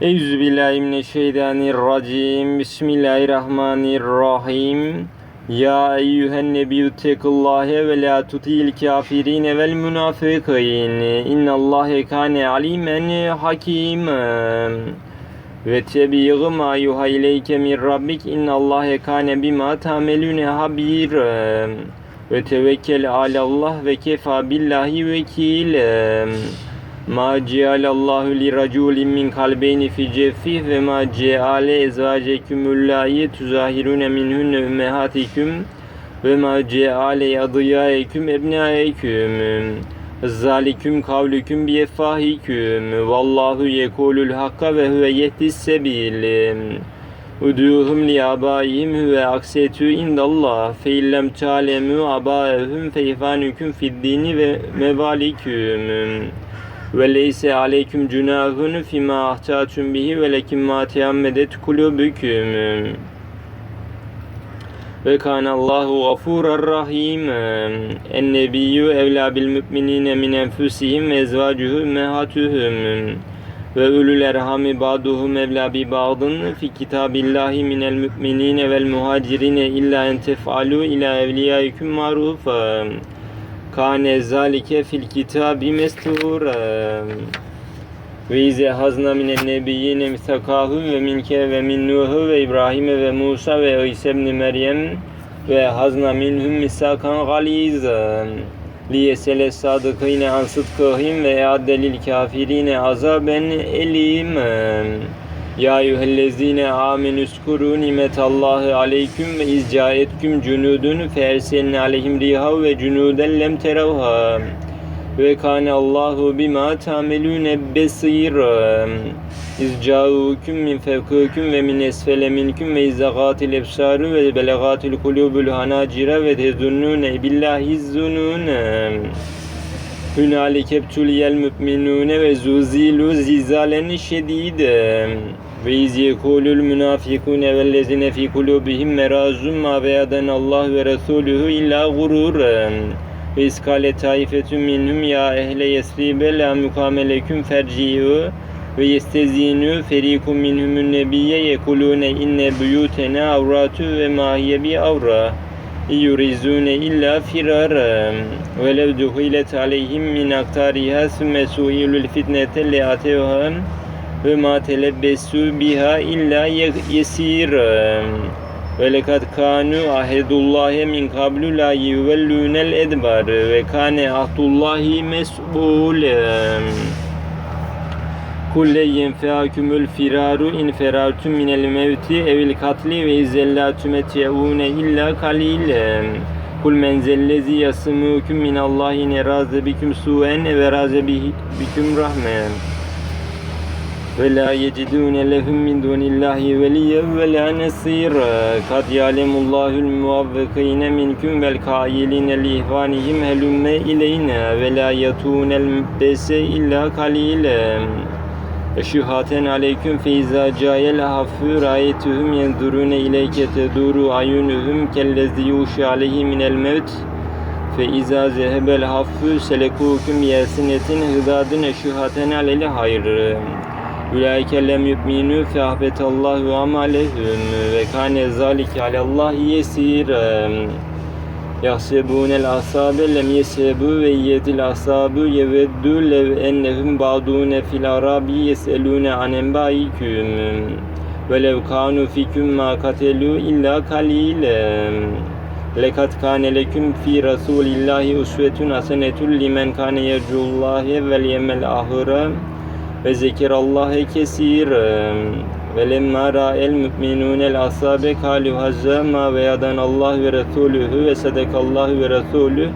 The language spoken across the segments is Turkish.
Euzubillahimineşşeytanirracim. Bismillahirrahmanirrahim. Ya eyyühen nebiyyü tekillâhe ve la tutil kafirine vel münafıkîn. İnnallâhe kâne alimen hakîmen. Ve tebiğ ma yuha ileyke min rabbik innallâhe kâne bima ta'melûne habîr. Ve tevekkel alallah ve kefa billahi vekîlen. Ma cealallahu li raculin min kalbeyni fi ceffih ve ma ceale ezvaceküm ullahi tuzahirune minhunne ümmehatikum ve ma ceale adiyayeküm ebnaeküm Zaliküm kavlüküm biyefahiküm Vallahu yekulul hakka ve huve yehdis sebil Uduhum li abaihim huve aksetü indallah. Fe illem ta'lemu abaehum fe ihvanüküm fid dini ve mevaliküm ve leyse aleyküm cunahun fima ahtatun bihi ve lekim ma teammedet kulubüküm. Ve kanallahu gafurar rahim. En nebiyyü evla bil müminine min enfusihim ve ezvacuhu mehatuhum. Ve ulul erhami ba'duhum evla bi ba'dın fi kitabillahi minel müminine vel muhacirine illa en tef'alu ila evliyaikum marufa. Kâne zâlike fil kitâbi mesturâ. Ve ize hazna minen nebiyyine misakâhu ve minke ve min Nuhu ve İbrahim'e ve Musa ve İsa ibn Meryem ve hazna minhum misakan galizan. Liyesele sadıkîne an sıdkıhim ve eaddelil kafirine azaben elim. Ya eyyühellezine amenü skuru nimetallahi aleyküm ve izcaetküm cunudun fe erselne aleyhim riha ve cunuden lem teravha ve kâne Allahu bima tamelûne besîr İzcâûküm min fevkûküm ve min esfele minküm ve izzagâtil ebsâru ve belegâtil kulûbul hanâcire ve tezunnûne billahi zunûne. Hünâlik ebtuliyel mü'minûne ve zûzîlû zîzâlen şedîden ve iz yekulul münafikune vellezine fi kulubihim merazun ma beyaden Allah ve Resuluhu illa gururen ve iskale taifetun minhum ya ehle yesribe la mukameleküm ferci'u ve yestezinu ferikum minhumun nebiyye yekulune inne buyutena avratu ve mahiye bi avra yurizune illa firara ve lev duhilet aleyhim min aktariha sümme suilul fitnete le atevham ve ma telebbesu biha illa yesir. Ve lekad kanu ahedullahi min kablu la yuvellunel edbar. Ve kane ahdullahi mes'ul. Kulle yenfeakumul firaru in ferartum minel mevti. Evil katli ve izzellatü metyeune illa kalile Kul men zellezi yasmukum min Allahi neraze biküm suen ve raze biküm rahmen lehum min dunillahi veliye ve la nesira kad ya'lemullahul muvavvikine minkum vel kailine li ihvanihim helümme ileyne ve la yatunel mübbese illa kalile Eşühaten aleyküm feyza cayel hafü rayetuhum yendurune ileyke teduru ayunuhum kellezi yuşi aleyhi minel mevt. Fe izâ zehebel hafü selekûküm yesinetin hıdadın eşühaten aleyhi hayrı Ulaike lem yu'minu fe ahbetallahu amalehum ve kâne zâlike alallahi yesîrem. Yahsebûnel asâbe lem yeshebû ve yedil asâbû yeveddû lev ennehum ba'dûne fil arabi yes'elûne an enbâiküm. Ve lev kânu fiküm mâ katelû illa kalîlem. Lekat kâne leküm fî rasûlillâhi usvetun hasenetun limen kâne yercullâhe vel yemel ahire ve zekirallâhe kesîrem ve lemma ra'el mü'minûnel ashabe kâlu hazza ma ve yadan Allah ve Resulühü ve sedekallahu ve Resulü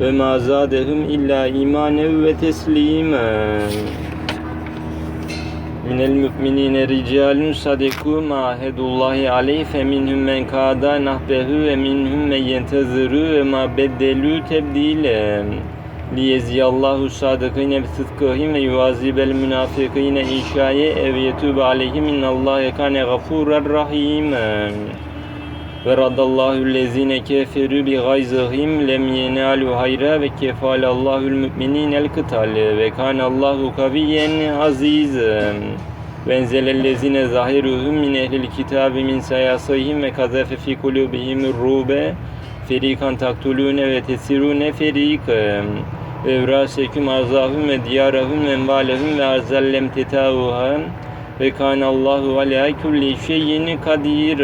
ve ma zadehum illa imanen ve teslimen. Minel mü'minine ricalun sadeku ma ahedullahi aleyh fe minhum men kada nahbehu ve minhum men yenteziru ve ma beddelu tebdilen liyeziyallahu sadıkine bi sıdkıhim ve yuvazibel münafikine inşaye ev yetube aleyhim innallâhe kâne gafûrar rahîm ve radallahu lezine keferu bi gayzihim lem yenalu hayra ve kefalallahu müminine el kıtal ve kanallahu kaviyen azizen ve enzelellezine zahiruhum min ehlil kitabi min sayasihim ve kazafe fi kulubihim rube ferikan taktulune tesirune ferikan ve diyarahum ve envalehum ve arzallem tetavuhan ve kanallahu ala kulli şeyin kadir.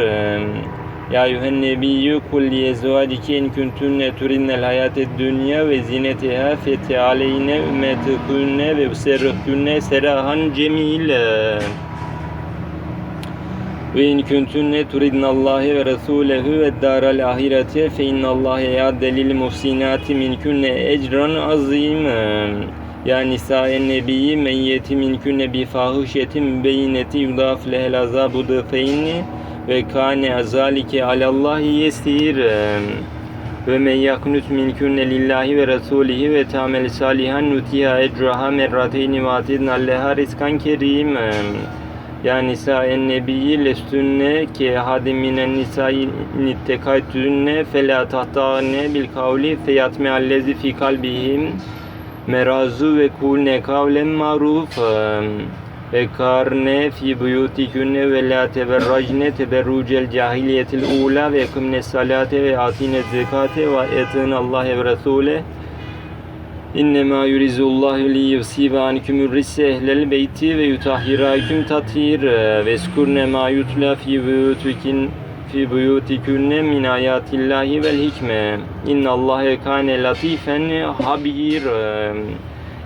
Ya eyyühen nebiyyü kul li ezvacike in kuntunne turinnel hayated dünya ve zinetiha fetealeyne ümmetukunne ve serrahkunne serahan cemile. Ve in kuntunne turidnallahi ve rasulehu ve daral ahirete fe innallâhe ya'de lil muhsinati minkunne ecran azimen. Ya nisâen nebiyyi men yeti minkünne bi fahişetin beyineti yudaf lehel azabu dıfeyni ve kâne zâlike alallahi yesir. Ve men yaknut minkünne lillahi ve rasulihi ve tamel salihan nutiha ecraha merrateyni ve atidna leha rizkan kerimen. Ya nisa-en nebiyyi lestünne ki hadiminen nisai nittekaytünne felâ tahtâne bil kavli feyatme allezi fi kalbihim merazu ve kulne kavlen maruf ve karne fi buyutikünne ve la teberracne teberrucel cahiliyetil ula ve kımne salate ve atine zekate ve etin Allah ve Resule İnnemâ yurizullahu li yufsibe ankumur risse ehlel beyti ve yutahhirakum tathir ve eskurne ma yutla fi buyutikin fi buyutikunne min ayatillahi vel hikme. İnnallâhe kâne latifen habir.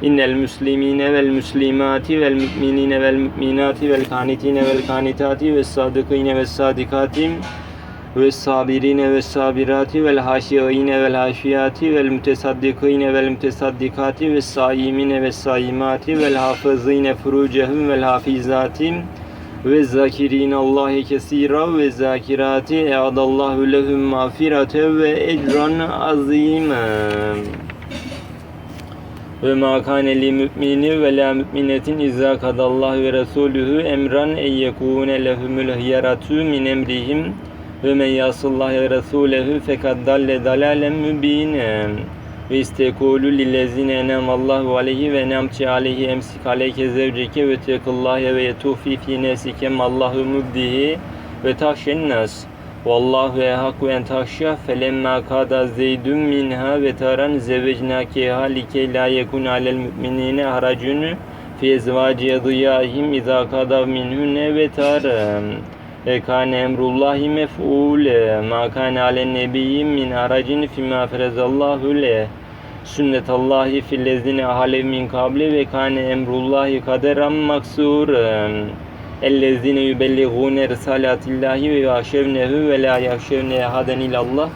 İnnel müslimine vel müslimati vel müminine vel müminati vel kanitine vel kanitati ve sadıkine ve sadikati ve sabirine ve sabirati vel haşiyine vel haşiyati vel mütesaddikine vel mütesaddikati ve saimine ve saimati vel hafızine furucehum vel hafizati ve zakirin Allahi kesira ve zakirati eadallahu lehum mağfirate ve ecran azimen. Ve ma kâne li mü'mini ve la mü'minetin izâ kadallahu ve resûlühü emran en yekûne lehumul hiyaratu min emrihim ve men yasıllah ve resûlehu fekad dalle dalalen mübinen ve istekulu lillezine enemallahu aleyhi ve nemti aleyhi emsik aleyke zevceke ve tekıllâhe ve yetufi fi nesike mallahu mubdihi ve tahşen nas. Vallahu ehakku en tahşya felemma kada zeydun minha ve taran zevecnakeha likey la yekun alel müminine haracun fi ezvaci adıyahim izâ kadav minhunne ve taran e kâne emrullahi mef'ûle ma kâne alen nebiyyin min haracin fîmâ ferezallahu le. Sünnetallahi fillezine ahalev min kabli ve kâne emrullahi kaderan maksuren ellezine yübelliğûne risalatillahi ve yahşevnehu ve la yahşevne ahaden illallah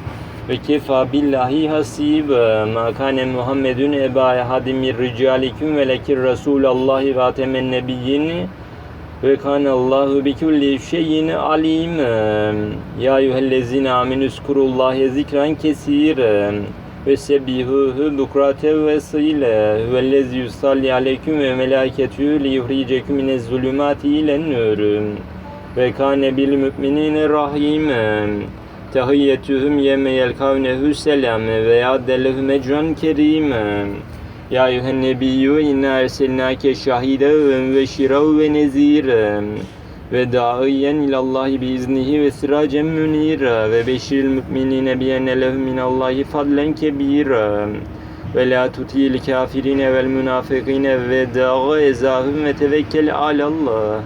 ve kefa billahi hasib ma kâne Muhammedun eba ehadim min ricalikum ve lekir rasulallahi ve atemen nebiyyin ve kana Allahu bi kulli şeyin alim. Ya eyyühellezine aminu zkurullahi zikran kesiren ve sebbihuhu bukrate ve sile huvellezi yusalli aleyküm ve melâketü li yuhriceküm minez zulümati ilen nur ve kâne bil müminine rahimen tehiyyetühüm yeme yelkavnehu selam ve yaddelehum ecran kerimen ya eyyühen nebiyyü inna erselnake şahiden ve şirav ve neziren ve daiyen ilallahi biiznihi ve siracen münira ve beşiril müminine biyenne lehum minallahi fadlen kebira ve la tutil kafirine vel münafıkine ve dağı ezahum ve tevekkel alallah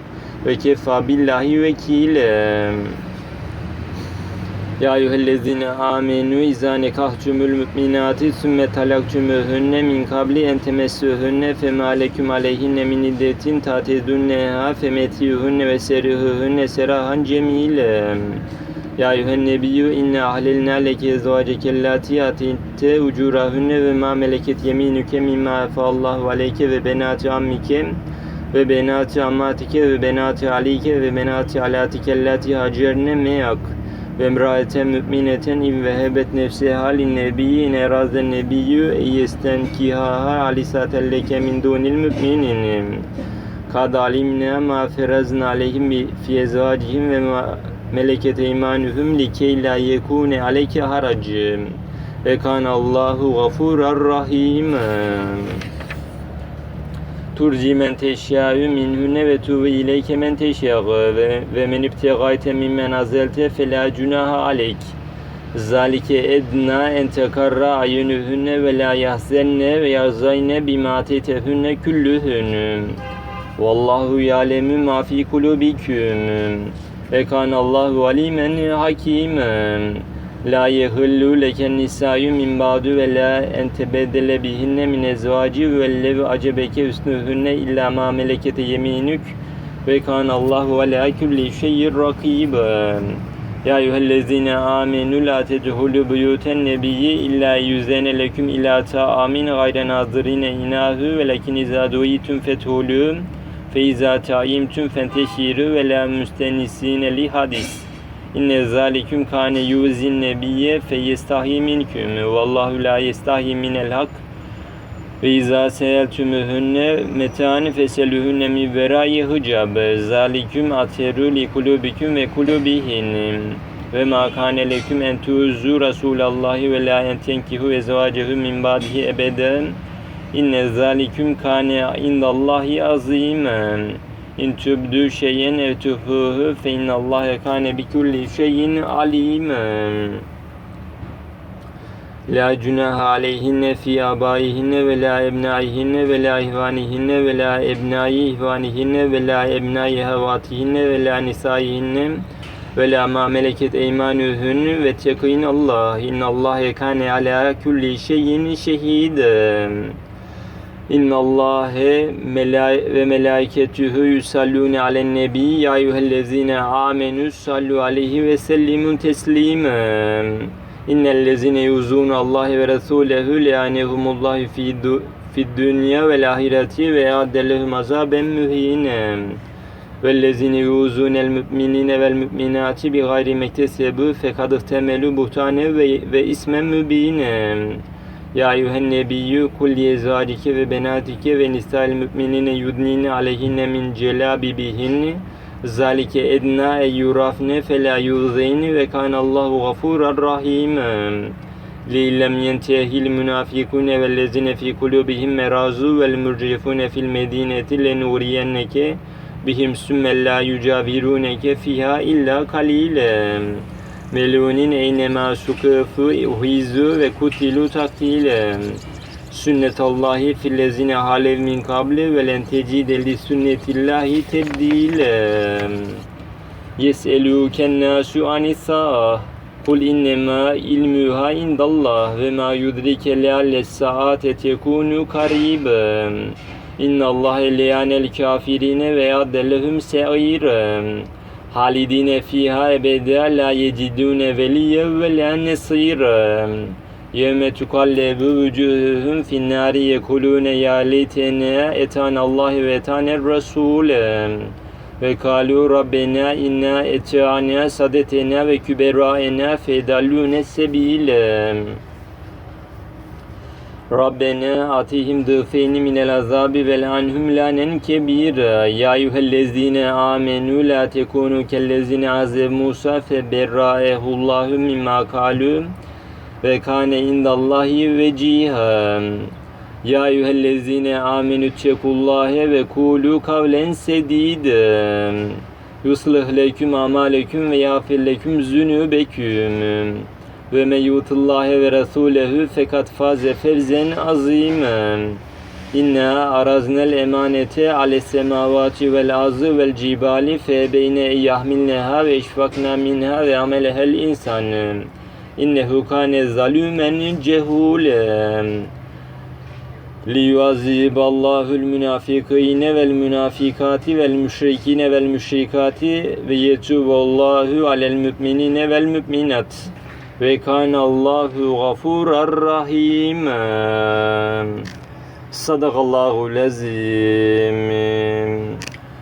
ve kefa billahi vekile ya eyyühellezine amenu izâ nekahcumul mü'minâti sümme talakcumuhunne min kabli en temessühunne femâ leküm aleyhinne min iddetin tatedunneha femetiyuhunne ve serihuhunne serahan cemile. Ya eyyühen nebiyyü inne ahlelnâ leke ezvâcekellâti atinte ucurahunne ve ma meleket yeminüke mimma efallahu aleyke ve benâti ammike ve benâti ammatike ve benâti alike ve benâti alâtikellâti hacerne meyak ve emraeten mümineten in vehebet nefsiha lin nebiyyi in erazen nebiyyü eyesten kihaha alisaten leke min dunil müminin. Kad alimne ma ferazna aleyhim fi ezvacihim ve ma meleket eymanuhum likey la yekune aleyke haracım. Ve kan Allahu gafurar rahim turci men teşyâ'ü minhunne ve tuvi ileyke men teşyâ'ı ve, ve men ibtegayte mimmen azelte felâ cunaha aleyk. Zalike edna en tekarra ayunuhunne ve la yahzenne ve yarzayne bima tetehunne küllühünüm. Vallahu ya'lemu ma fi kulubiküm. Ve kanallahu alimen hakimen. La yehillu leken nisa'yu min ba'du ve la en tebeddele bihinne min ezvaci ve levi acebeke husnuhunne illa ma melekete yeminük ve kanallahu ala kulli şeyin rakiben. Ya eyyühellezine amenu la tedhulu buyuten nebiyyi illa yüzene leküm ila ta'amin gayre nazirine inahu ve lekin izâ duyitum fethulû fe izâ ta'imtum fenteşiru ve la müstenisine li hadis. İnne zâliküm kâne yuzin nebiyye fe yestahi minküm vallahu la yestahi minel hak ve izâ seeltümühünne metâni feselühünne mi verâyi hıcab. Zâliküm aterû li kulubiküm ve kulubihin. Ve mâ kâne leküm en tuğzû Rasûlallâhi ve lâ en tenkihu ezvâcehu min ba'dihi ebeden. İnne zâliküm kâne indallâhi azîmen. İn tübdü şeyen ev tuhuhu fe innallâhe kâne bikulli şeyin alîmen. La cunaha aleyhinne fi abaihinne ve la ebnaihinne ve la ihvanihinne ve la ebnai ihvanihinne ve la ebnai havatihinne ve la nisaihinne ve la ma meleket eymanuhun ve tekin Allah inna Allah kâne ala kulli şeyin şehiden İnna Allahe melâ- ve melâiketuhu yusallûne alen nebi ya eyyühellezîne âmenü sallu aleyhi ve sellimun teslîmen İnnellezîne yuzûne Allahe ve resûlehu leânehumullâhu fî du- fid dünya ve ahireti ve yâddellehum azâben mühînen وَالَّذِينَ يُؤْذُونَ الْمُؤْمِنِينَ وَالْمُؤْمِنَاتِ بِغَيْرِ مَكْتَسَبُوا فَقَدِ احْتَمَلُوا بُهْتَانًا ve- ve ismen mübînen. Ya eyyühen nebiyyü kul yezvadike ve benatike ve nisa'il mü'minine yudnine aleyhinne min celabibihinne zalike edna en yurafne fe la yuzeyni ve kanallahu gafurar rahimen. لِلَّمْ يَنْتَهِ الْمُنَافِقُونَ وَالَّذِينَ فِي قُلُوبِهِمْ مَرَاضٌ وَالْمُرْجِفُونَ فِي الْمَدِينَةِ لَنُغْرِيَنَّكَ بِهِمْ ثُمَّ لَا يُجَاوِرُونَكَ فِيهَا إِلَّا قَلِيلًا Melunin eynema sukufu uhizu ve kutilu takdilen. Sünnetallahi fillezine halev min kable ve len tecide li sünnetillahi tebdilen. Yes'elûken nâsu anisâh. Kul innema ilmuha indallah ve ma yudrike lealle saate tekunu kariben. İnnallâhe leyanel kafirine ve yaddellehum se'iren. Halidine fiha ebeda la yecidune veliye ve la nesira. Yevme tukallebu vücuhuhum fin yekulune ya leytene etan Allah ve etaner Rasule. Ve kalu Rabbena inna etâna sadetena ve küberaena fedallûne sebîle. Rabbena atihim dıfeyni minel azabi vel anhum lanen kebira. Ya eyyühellezine amenu la tekunu kellezine azeb Musa fe berraehullahu mimma kalu ve kane indallahi veciha. Ya eyyühellezine amenü tekullâhe ve kulu kavlen sedîden. Yuslih leküm amaleküm ve yağfir leküm zünübeküm Ve men yutullâhe ve resûlehu fekat faze fevzen azîmen. İnna araznel emanete ale semavati vel azı vel cibali fe beyne yahmilneha ve işfakna minha ve amelehel insan. İnnehu kâne zalûmen cehulen. لِيُعَذِّبَ اللّٰهُ الْمُنَافِقِينَ وَالْمُنَافِقَاتِ وَالْمُشْرِكِينَ وَالْمُشْرِكَاتِ وَيَتُوبَ اللّٰهُ عَلَى الْمُؤْمِنِينَ وَالْمُؤْمِنَاتِ ve kanallahu gafurur rahim. Sadakallahu lezim.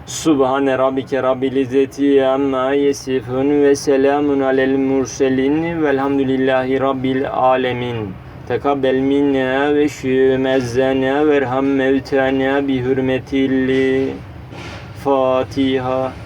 Subhane rabbike rabbil izzeti amma yesifun ve selamun alel murselin velhamdülillahi rabbil alemin. Tekabbel minna ve şümezzene verham mevtana bi hürmetilli. Fatiha.